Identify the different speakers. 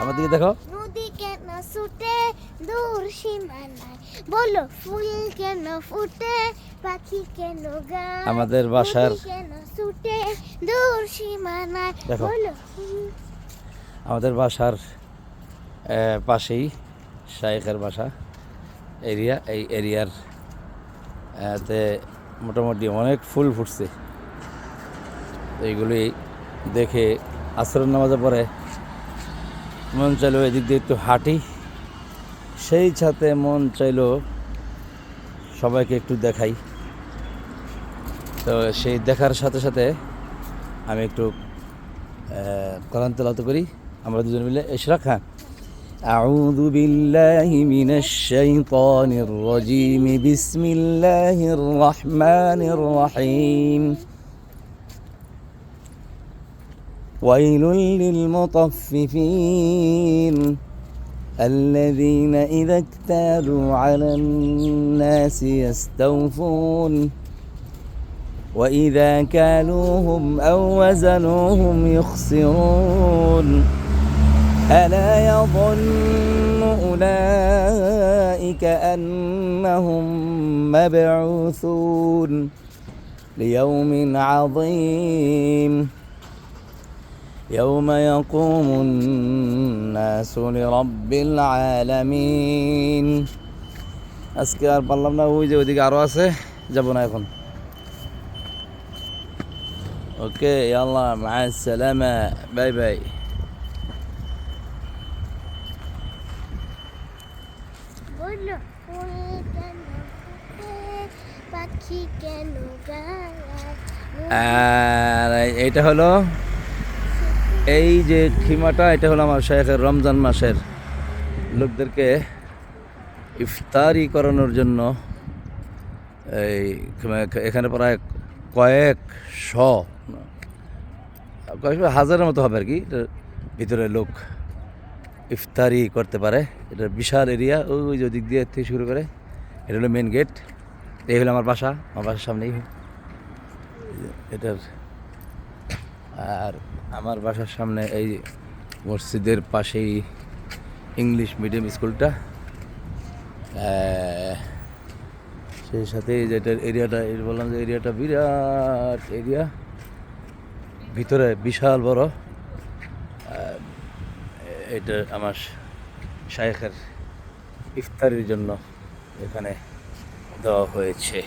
Speaker 1: আমার দিকে দেখো।
Speaker 2: নদী কেন ছুটে দূর সীমানায়। বলো ফুল কেন ফুটে পাখি কেন গায়
Speaker 1: আমাদের বাসার
Speaker 2: কেন ছুটে দূর সীমানায়। বলো
Speaker 1: আমাদের বাসার পাশেই শাইখের বাসা। এরিয়া এই এরিয়ার তে মোটামুটি অনেক ফুল ফুটছে। এইগুলি দেখে আসরের নামাজে পরে মন চাইলো এদিক দিয়ে একটু হাঁটি সেই সাথে মন চাইলো সবাইকে একটু দেখাই তো সেই দেখার সাথে সাথে আমি একটু কোরআন তেলাওয়াত করি আমরা দুজন মিলে ইশরাক হ্যাঁ أعوذ بالله من الشيطان الرجيم بسم الله الرحمن الرحيم ويل للمطففين الذين إذا اكتالوا على الناس يستوفون وإذا كالوهم أو وزنوهم يخسرون ألا يظن أولئك أنهم مبعوثون ليوم عظيم يوم يقوم الناس لرب العالمين আজকে আর পারলাম না ওই যে ওইদিকে আরও আছে যাবো না এখন ওকে يلا مع السلامة باي باي
Speaker 2: বলো ফুল কেন ফুটে পাখি কেন গায়
Speaker 1: আর এইটা হলো এই যে খিমাটা, এটা হলো আমার শেখের রমজান মাসের। লোকদেরকে ইফতারি করানোর জন্য এই এখানে প্রায় কয়েক শ কয়েক হাজারের মতো হবে আর কি। ভিতরে লোক ইফতারি করতে পারে। এটা বিশাল এরিয়া, ওই যে দিক দিয়ে থেকে শুরু করে। এটা হলো মেন গেট এই হলো আমার বাসা, আমার বাসার সামনেই। এটার আর আমার বাসার সামনে এই মসজিদের পাশেই ইংলিশ মিডিয়াম স্কুলটা। সেই সাথে যেটার এরিয়াটা বললাম যে এরিয়াটা বিরাট এরিয়া। ভিতরে বিশাল বড়। এটা আমার শায়েখের ইফতারির জন্য এখানে দেওয়া হয়েছে।